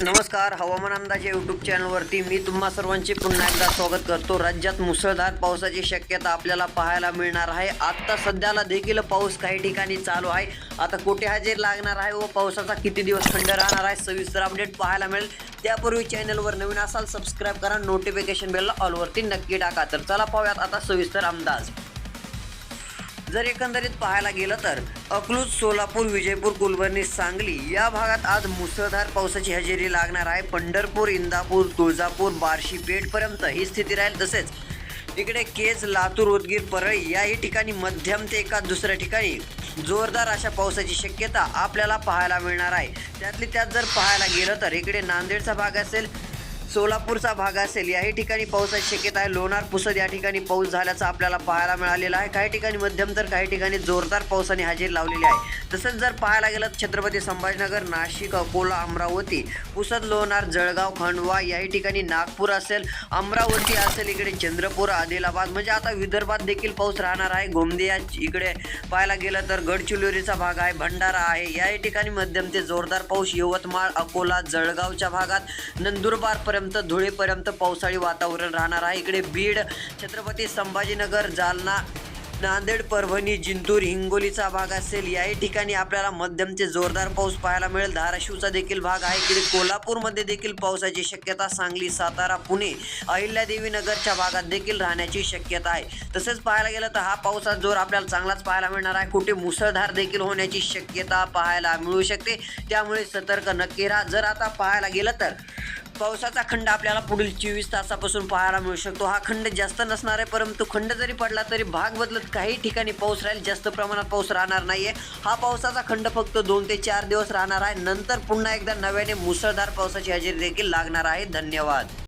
नमस्कार हवामान अंदाज या यूट्यूब चॅनलवरती मी तुम्हा सर्वांचे पुन्हा एकदा स्वागत करतो. राज्यात मुसळधार पावसाची शक्यता आपल्याला पाहायला मिळणार आहे. आत्ता सध्याला देखील पाऊस काही ठिकाणी चालू आहे. आता कुठे हजेर लागणार आहे व पावसाचा किती दिवस थंड राहणार आहे सविस्तर अपडेट पाहायला मिळेल. त्यापूर्वी चॅनलवर नवीन असाल सबस्क्राईब करा. नोटिफिकेशन बेलला ऑलवरती नक्की टाका. तर चला पाहूयात आता सविस्तर अंदाज. जर एकंदरीत पाहायला गेलं तर अकलूज सोलापूर विजयपूर कुलबर्णी सांगली या भागात आज मुसळधार पावसाची हजेरी लागणार आहे. पंढरपूर इंदापूर तुळजापूर बार्शी पेठपर्यंत ही स्थिती राहील. तसेच इकडे केज लातूर उदगीर परळी याही ठिकाणी मध्यम ते एका दुसऱ्या ठिकाणी जोरदार अशा पावसाची शक्यता आपल्याला पाहायला मिळणार आहे. त्यातली त्यात जर पाहायला गेलं तर इकडे नांदेडचा भाग असेल सोलापूरचा भाग असेल. याही ठिकाणी पावसाची शक्यता आहे लोणार पुसद या ठिकाणी पाऊस झाल्याचं आपल्याला पाहायला मिळालेलं आहे. काही ठिकाणी मध्यम तर काही ठिकाणी जोरदार पावसाने हजेरी लावलेली आहे. तसंच जर पाहायला गेलं तर छत्रपती संभाजीनगर नाशिक अकोला अमरावती पुसद लोणार जळगाव खंडवा याही ठिकाणी नागपूर असेल अमरावती असेल इकडे चंद्रपूर आदिलाबाद. म्हणजे आता विदर्भात देखील पाऊस राहणार आहे. गोंदिया इकडे पाहायला गेलं तर गडचिरोलीचा भाग आहे भंडारा आहे. याही ठिकाणी मध्यम ते जोरदार पाऊस यवतमाळ अकोला जळगावच्या भागात. नंदुरबारपर्यंत धुळेपर्यंत पावसाळी वातावरण राहणार आहे. इकडे बीड छत्रपती संभाजीनगर जालना नांदेड परभणी जिंतूर हिंगोलीचा भाग असेल. याही ठिकाणी आपल्याला मध्यम ते जोरदार पाऊस पाहायला मिळेल. धाराशिवचा देखील भाग आहे. इकडे कोल्हापूरमध्ये देखील पावसाची शक्यता सांगली सातारा पुणे अहिल्यादेवी नगरच्या भागात देखील राहण्याची शक्यता आहे. तसेच पाहायला गेलं तर हा पावसाचा जोर आपल्याला चांगलाच पाहायला मिळणार आहे. कुठे मुसळधार देखील होण्याची शक्यता पाहायला मिळू शकते. त्यामुळे सतर्क नक्की राहा. जर आता पाहायला गेलं तर पावसाचा खंड आपल्याला पुढील चोवीस तासापासून पाहायला मिळू शकतो. हा खंड जास्त नसणार आहे परंतु खंड जरी पडला तरी भाग बदलत काही ठिकाणी पाऊस राहील. जास्त प्रमाणात पाऊस राहणार नाहीये. हा पावसाचा खंड फक्त दोन ते चार दिवस राहणार आहे. नंतर पुन्हा एकदा नव्याने मुसळधार पावसाची हजेरी देखील लागणार आहे. धन्यवाद.